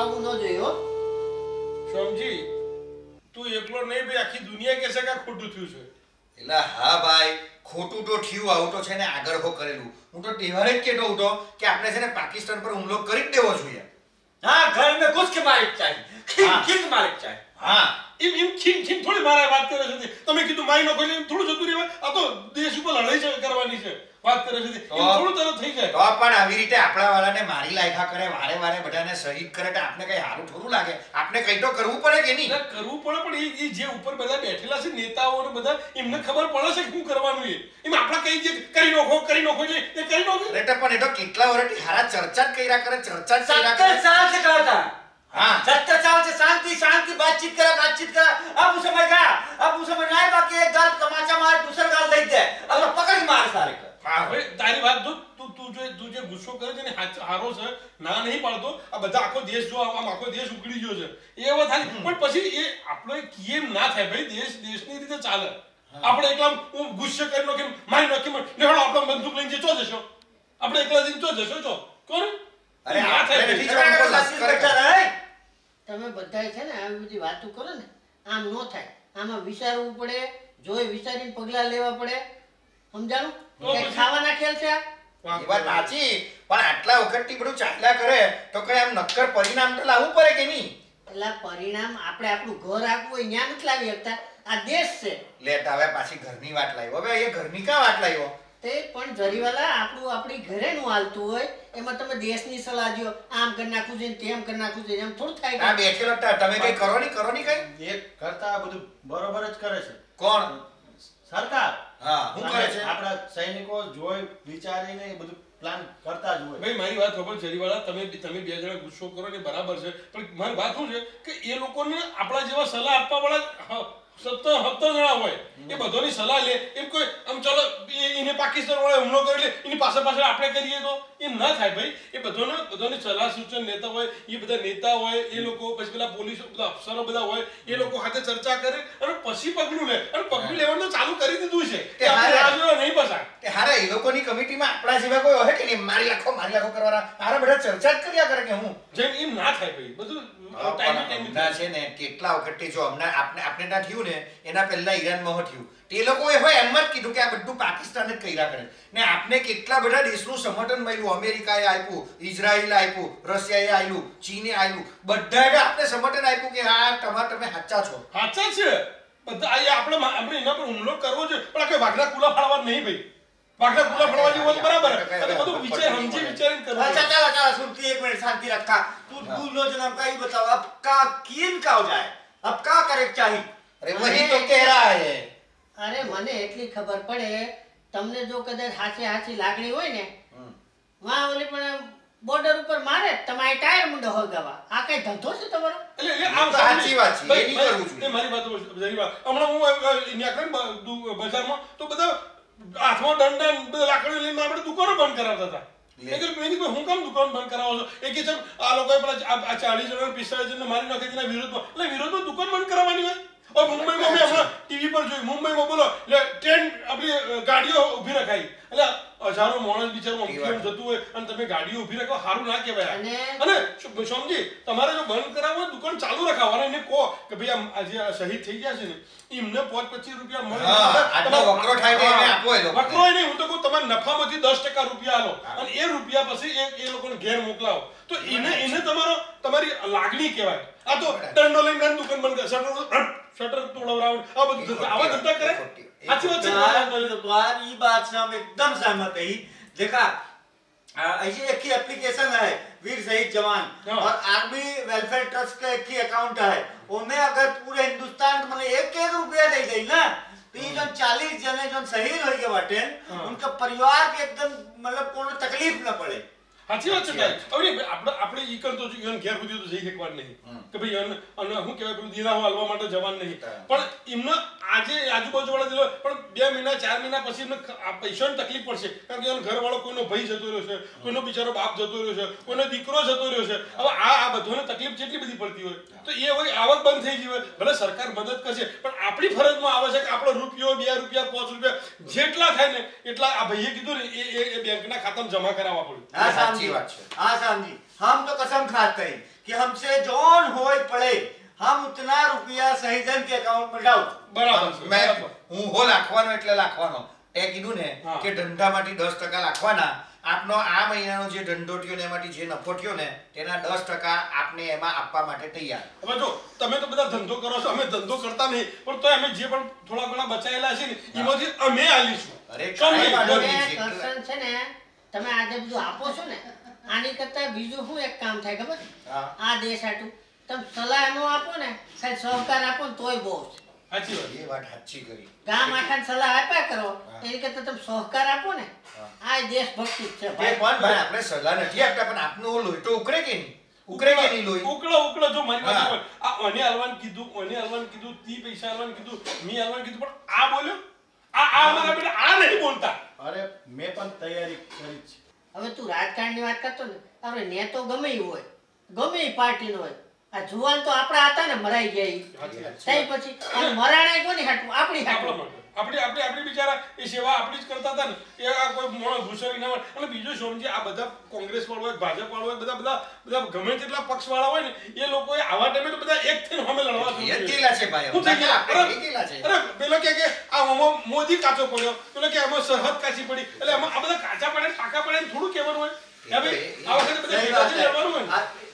થવું ન જોઈએ હો સમજી તું એકલો નહીં ભાઈ આખી દુનિયા કહેશે કે આ ખોટું થયું છે એટલે હા ભાઈ ખોટું તો થયું આવું તો છે ને આગળ હો કરેલું હું તો તહેવારે જ કહેતો હતો કે આપણે છે ને પાકિસ્તાન પર હુમલો કરી જ દેવો જોઈએ हाँ घर में घुस के मालिक चाहिए खींच हाँ। खींच मालिक चाहिए હા એમ એમ ખીમ ખીમ થોડી મારા વાત કરે છે તમે કીધું મારી નાખો એટલે એમ થોડું જતું રહેવાય આ તો દેશ ઉપર લડાઈ છે કરવાની છે વાત કરે છે એમ તો- થોડું તરત થઈ જાય તો પણ આવી રીતે આપણા વાળાને મારી લાયખા કરે વારે વારે બધાને શહીદ કરે તો આપણે કઈ સારું થોડું લાગે આપણે કઈ તો કરવું પડે કે નહીં એટલે કરવું પડે પણ એ- એ જે ઉપર બધા બેઠેલા છે નેતાઓ ને બધા એમને ખબર પડે છે કે શું કરવાનું એ એમ આપણે કઈ જે કરી નાખો કરી નાખો એટલે એ કરી નાખો એટલે પણ એ તો કેટલા વર્ષથી હારા ચર્ચા જ કર્યા કરે ચર્ચા જ કર્યા सत्तर કરે साल से कहा था હા सत्तर साल से शांति शांति बातचीत करा बातचीत करा अब उसे समझ गया अब उसे समझ आए बाकी एक गाल तमाचा मार दूसरा गाल दे दे अब तो पकड़ के मार सारे को હા તારી વાત જો તું તું જે તું જે ગુસ્સો કરે છે ને હારો છે ના નહીં પાડતો આ બધા આખો દેશ જો આમ આખો દેશ ઉકળી ગયો છે. એ થાય. પણ પછી એ આપણે કીએ ના થાય ભાઈ દેશ દેશની રીતે ચાલે. આપણે એકલા હું ગુસ્સે કરી નાખી મારી નાખી ને હેડો આપણે બંદૂક લઈને ચો જશો? આપણે એકલા જઈને ચો જશો ચો? કોણ? અરે આ થાય તમે બધા છે ને આવી બધી વાતો કરો ને આમ નો થાય. આમાં વિચારવું પડે જોઈ વિચારીને પગલા લેવા પડે. સમજાણું? ખાવાના ખેલ છે? એ વાત સાચી પણ આટલા વખતથી બધું ચાલ્યા કરે તો કઈ આમ નક્કર પરિણામ તો લાવવું પડે કે નહીં? પેલા પરિણામ આપણે આપણું ઘર આપવું હોય ત્યાં નથી લાવી શકતા. આ દેશ છે. લેટ હવે પાછી ઘરની વાત લાવ્યો હવે એ ઘરની કા વાત લાવ્યો તે પણ જરીવાલા આપણું આપણી ઘરે નું હાલતું હોય એમાં તમે દેશની સલાહ જો આમ કરી નાખું છે તેમ કરી નાખું છે એમ થોડું થાય આ બેઠેલો તમે કઈ કરો નહીં કઈ? એક કરતા બધું બરોબર જ કરે છે. કોણ? સરકાર. હા હું કરે સૈનિકો જોઈ વિચારીને એ બધું પ્લાન કરતા જ હોય. ભાઈ, મારી વાત ખબર જરીવાળા તમે તમે બે જણા ગુસ્સો કરો ને, બરાબર છે. પણ મારી વાત શું છે કે એ લોકોને આપણા જેવા સલાહ આપવા વાળા સત્તર સત્તર જણા હોય. એ બધોની સલાહ લે. એમ કોઈ આમ ચલો એને પાકિસ્તાન વાળા હુમલો કરી લે એની પાસે પાછળ આપણે કરીએ તો? એ ના થાય ભાઈ. એ બધોને બધાની સલાહ સૂચન નેતા હોય એ બધા નેતા હોય એ લોકો પછી પેલા પોલીસ બધા અફસરો બધા હોય એ લોકો સાથે ચર્ચા કરે અને પછી પગલું લે. અને પગલું લેવાનું ચાલુ કરી દીધું છે કે આપણે. નહીં પસાર. કે હારા એ લોકોની કમિટીમાં આપણા જેવા કોઈ હોય કે નહીં? મારી લાખો મારી લાખો કરવાના. હારા બધા ચર્ચા જ કર્યા કરે કે હું? જેમ એમ ના થાય ભાઈ. બધું ટાઈમે ટાઈમે છે ને કેટલા વખતે જો હમણાં આપણે આપણે ના થયું ને એના પહેલા ઈરાનમાં હો થયું તે લોકોએ હોય એમ જ કીધું કે આ બધું પાકિસ્તાન જ કર્યા કરે ને આપને કેટલા બધા દેશનું સમર્થન મળ્યું અમેરિકાએ આપ્યું ઇઝરાયલ આપ્યું રશિયાએ આપ્યું ચીને આપ્યું બધાએ આપને સમર્થન આપ્યું કે હા તમારે તમે સાચા છો સાચા છે બધા આ આપણે મા- આપણે એના પર હુમલો કરવો છે પણ આ કોઈ વાઘના કુલા ફાડવા જ નહીં ભાઈ વાઘના કુલા ફાડવા જેવું હોય તો બરાબર અને બધું વિચાર સમજી વિચારીને કરવું अच्छा છે. चलो चलो सुनती एक मिनट शांति रखा तू हाँ। तू योजना का ही बताओ अब का किन का हो जाए अब का करे के चाहिए અરે વહી તો કહે રહા હે. અરે મને એટલી ખબર પડે તમને જો કદાચ હાચી હાચી લાગણી હોય ને વાહ ઓલી પણ બોર્ડર ઉપર મારે તમારે ટાયર મુંડો હગાવા આ કઈ ધંધો છે તમારો? એટલે આમ સાચી વાત છે, એની કરું છું. એ મારી વાત જરી વાત. હમણાં હું અ, અ, ત્યાં ગયો ને બ- દુ- બજારમાં તો બધા હાથમાં દંડા ને બધા લાકડીઓ લઈને આપણે દુકાનો બંધ કરાવતા હતા. લે. મેં કીધું, હું કામ દુકાન બંધ કરાવો છો? એ કે છે આ લોકોએ પેલા આ- ચાલીસ જણા પિસ્તાળીસ જણને મારી નાખે તેના વિરોધમાં. એટલે વિરોધમાં દુકાન બંધ કરાવવાની હોય હવે મુંબઈમાં મેં હમણાં ટીવી પર જોયું. મુંબઈમાં બોલો એટલે ટ્રેન આપણી ગાડીઓ ઊભી રખાઈ. એટલે અજાણો માણસ બિચારો અંકિયમ જતું હોય અને તમે ગાડી ઊભી રાખો સારું ના કહેવાય અને સોમજી તમારે જો બંધ કરાવવા દુકાન ચાલુ રખાવો એને કહો કે ભાઈ આ જે શહીદ થઈ ગયા છે ને એમને પાંચ પચીસ રૂપિયા મળે વકરો નહીં હું તો કહું તમારે નફામાંથી દસ ટકા રૂપિયા આલો અને એ રૂપિયા પછી એ એ લોકોને ઘેર મોકલાવો તો એને એને તમારો તમારી લાગણી કહેવાય આ તો દંડો લઈને દુકાન બંધ કરે શટર શટર તોડવરાવ આ બધું આવા ધંધા કરે સાચી વાત છે એકદમ સહેમત सहमत है ही देखा ऐसी एक ही एप्लीकेशन है वीर शहीद जवान हाँ। और आर्मी वेलफेयर ट्रस्ट का एक ही अकाउंट है उनमें अगर पूरे हिंदुस्तान मतलब एक एक रुपया दे गई ना तो ये जो चालीस जने जो शहीद हो गए बाटे हाँ। उनका परिवार के एकदम मतलब कोनो तकलीफ़ न पड़े સાચી વાત છે ભાઈ હવે આપણે આપણે ઈ કરતો છું ઈવન ઘેર સુધી તો જઈ શકવાનું નહીં. કે ભાઈ ઈવન અને શું કહેવાય પેલું દિનાહો હાલવા માટે જવાનું નહીં. પણ એમને આજે આજુબાજુ વાળા દિલો પણ બે મહિના ચાર મહિના પછી એમને પૈસાની તકલીફ પડશે. કારણ કે એનો ઘરવાળો કોઈનો ભાઈ જતો રહ્યો છે કોઈનો બિચારો બાપ જતો રહ્યો છે કોઈનો દીકરો જતો રહ્યો છે. હવે આ આ બધોને તકલીફ કેટલી બધી પડતી હોય તો એ હોય આવક બંધ થઈ ગઈ હોય. ભલે સરકાર મદદ કરશે પણ આપણી ફરજમાં આવે છે કે આપણો રૂપિયો બે રૂપિયા પાંચ રૂપિયા જેટલા થાય ને એટલા આ ભાઈએ કીધું ને એ બેંકના ખાતામાં જમા કરાવવા પડે. हाँ ये साहब अच्छी जी बात है। हाँ साहब जी हम तो कसम खाते हैं कि कि हमसे जौन होय पड़े हम उतना रुपया शहीदन के अकाउंट में डाल બરાબર છે મેં બરાબર. હું હો લાખવાનો એટલે લાખવાનો તે કીધું ને હા. કે ધંધામાંથી દસ ટકા લાખવાના આપનો આ મહિનાનો જે ધંધો થયો ને એમાંથી જે નફો થયો ને તેના દસ ટકા આપને એમાં આપવા માટે તૈયાર હવે જો તમે તો બધા ધંધો કરો છો અમે ધંધો કરતા નહીં પણ તોય અમે જે પણ થોડા ઘણા બચાયેલા છે ને એમાંથી અમે આલીશું અરે સમજી, કાંઈ વાંધો બોલો. નહીં. તમે કરશન છે ને તમે આજે બધું આપો છો ને આની કરતા બીજું શું એક કામ થાય ખબર? આ દેશ હાટું તમે સલાહ નો આપો ને સાહેબ સહકાર આપો ને તોય બહુ છે. સાચી વાત. એ વાત સાચી કરી. ગામ આખાને સલાહ આપ્યા કરો એની કરતા તમે સહકાર આપો ને આ દેશભક્તિ ભક્તિ છે ભાઈ. પણ ભાઈ આપણે સલાહ નથી આપતા પણ આપનો ઓ ઉકળે કે નહીં? ઉકળે કે નહીં લોહી? ઉકળો ઉકળો જો મારી. વાત આ ઓને અલવાન કીધું ઓને અલવાન કીધું તી પૈસા અલવાન કીધું મી અલવાન કીધું પણ આ બોલ્યો આ આ અમારા બેટા આ નહીં બોલતા અરે મેં પણ તૈયારી કરી છે. હવે તું રાજકારણની વાત કરતો ને આપણે નેતો ગમે હોય ગમે પાર્ટીનો હોય. આ જુવાન તો આપણા હતા ને મરાઈ ગયા. તઈ પછી આ મરાણા કોની હાટું? આપણી હાટું. આપણે આપણે આપણે બિચારા એ સેવા આપણી જ કરતા હતા ને. એ આ કોઈ મોણ ભૂસરી ના હોય. અને બીજું સોમજી આ બધા કોંગ્રેસ વાળો હોય ભાજપ વાળો હોય બધા બધા બધા ગમે તેટલા પક્ષ વાળા હોય ને એ લોકોએ આવા ટાઈમે તો બધા એક થઈને અમે લડવા છે ભાઈ શું થઈ ગયું? અરે, છે. પેલો કે કે આ મોદી કાચો પડ્યો. પેલો કે આમાં સરહદ કાચી પડી. એટલે આમાં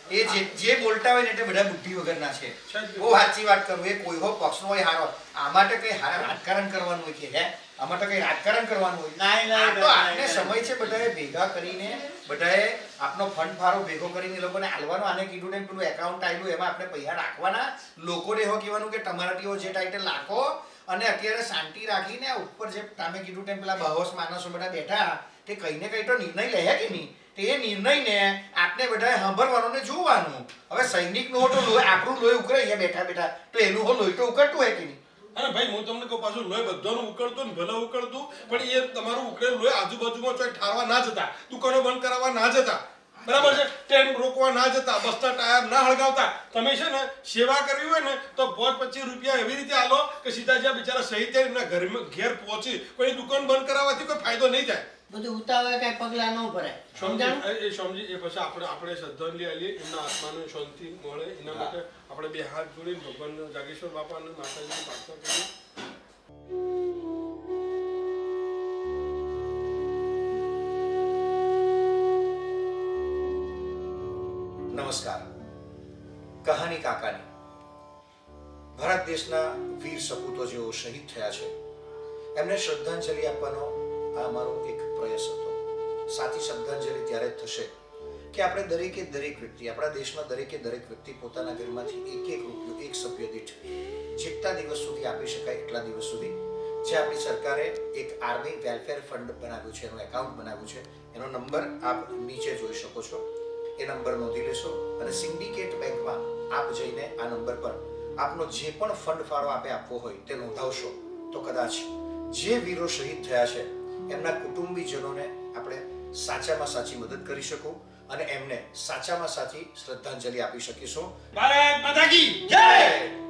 એ જે જે બોલતા હોય ને તે બધા બુદ્ધિ વગરના છે. બહુ સાચી વાત કરું. એ કોઈ હો પક્ષનો હોય હારો. આમાં તો કઈ હારા રાજકારણ કરવાનું હોય કે હે? આમાં તો કઈ રાજકારણ કરવાનું હોય? નહીં, નહીં, તો નહીં, સમય છે બધાએ ભેગા કરીને બધાએ આપનો ફંડ ફાળો ભેગો કરીને એ લોકોને આલવાનો આને કીધું ને પેલું એકાઉન્ટ આવ્યું એમાં આપણે પૈસા રાખવાના. લોકોને એવો કહેવાનું કે તમારાથી જે ટાઈટલ લાખો અને અત્યારે શાંતિ રાખીને ઉપર જે તમે કીધું તેમ પેલા બહોસ માણસો બધા બેઠા તે કઈ ને કઈ તો નિર્ણય લે કે નહીં? તે નિર્ણયને આપને બધાએ સાંભળવાનું ને જોવાનું. હવે સૈનિકનું હો તો લોહી, આપણું લોહી ઉકળે, અહીંયા બેઠા બેઠા. તો એનું હો લોહી તો ઉકળતું હોય કે નહીં? અને ભાઈ, હું તમને કહું, પાછું લોહી બધાનું ઉકળતું ને ભલે ઉકળતું, પણ એ તમારું ઉકળેલ લોહી આજુબાજુમાં ચોય ઠારવા ના જતા. દુકાનો બંધ કરાવવા ના જતા. બરાબર છે? ટ્રેન રોકવા ના જતા બસના ટાયર ના હળગાવતા. તમે છે ને સેવા કરવી હોય ને, તો પોચ પચીસ રૂપિયા એવી રીતે આલો કે સીધા જ્યાં બિચારા થયા એમના ઘરમાં ઘેર પહોંચી કોઈ દુકાન બંધ કરાવવાથી કોઈ ફાયદો નહીં થાય. બધું ઉતાવળ કઈ પગલા ન ભરાય. સમજાણું? સમજી એ સમજી એ પછી આપણે આપણે શ્રદ્ધાંજલિ આલીએ એમના આત્માને શાંતિ મળે એના માટે આપણે બે હાથ જોડીને ભગવાન જાગેશ્વર બાપાને માતાજીને પ્રાર્થના કરીએ. નમસ્કાર. કહાની કાકાની. ભારત દેશના વીર સપૂતો જેઓ શહીદ થયા છે એમને શ્રદ્ધાંજલિ આપવાનો આ અમારો એક પ્રયાસ હતો. સાચી શ્રદ્ધાંજલિ ત્યારે થશે કે આપણે દરેકે દરેક વ્યક્તિ, આપણા દેશમાં દરેકે દરેક વ્યક્તિ પોતાના ઘરમાંથી એક એક રૂપિયો, એક સભ્ય દીઠ જેટલા દિવસ સુધી આપી શકાય એટલા દિવસ સુધી જે આપણી સરકારે એક આર્મી વેલફેર ફંડ બનાવ્યું છે, એનું એકાઉન્ટ બનાવ્યું છે, એનો નંબર આપ નીચે જોઈ શકો છો. એ નંબર નોંધી લેશો અને સિન્ડિકેટ બેંકમાં આપ જઈને આ નંબર પર આપનો જે પણ ફંડ ફાળો આપે આપવો હોય તે નોંધાવશો તો કદાચ જે વીરો શહીદ થયા છે એમના કુટુંબીજનોને આપણે સાચામાં સાચી મદદ કરી શકો અને એમને સાચામાં સાચી શ્રદ્ધાંજલિ આપી શકીશું. ભારત માતા કી જય!